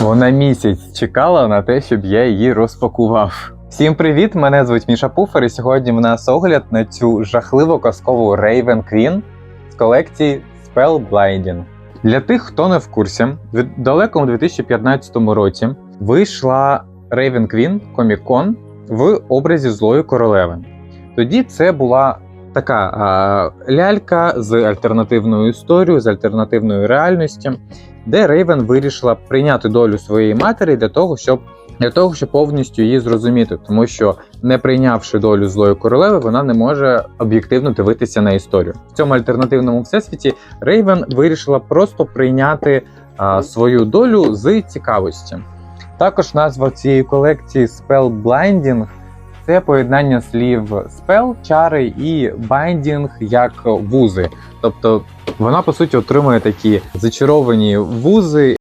Вона місяць чекала на те, щоб я її розпакував. Всім привіт! Мене звуть Міша Пуфер, і сьогодні в нас огляд на цю жахливо казкову Raven Queen з колекції Spellblinding. Для тих, хто не в курсі, в далекому 2015 році вийшла Raven Queen Comic Con в образі злої королеви. Тоді це була така а, лялька з альтернативною історією, з альтернативною реальністю, де Рейвен вирішила прийняти долю своєї матері для того, щоб для того, щоб повністю її зрозуміти, тому що не прийнявши долю злої королеви, вона не може об'єктивно дивитися на історію. В цьому альтернативному всесвіті Рейвен вирішила просто прийняти а, свою долю з цікавості. Також назва цієї колекції Spellblinding – це поєднання слів spell, чари і binding як вузи. Тобто вона по суті отримує такі зачаровані вузи,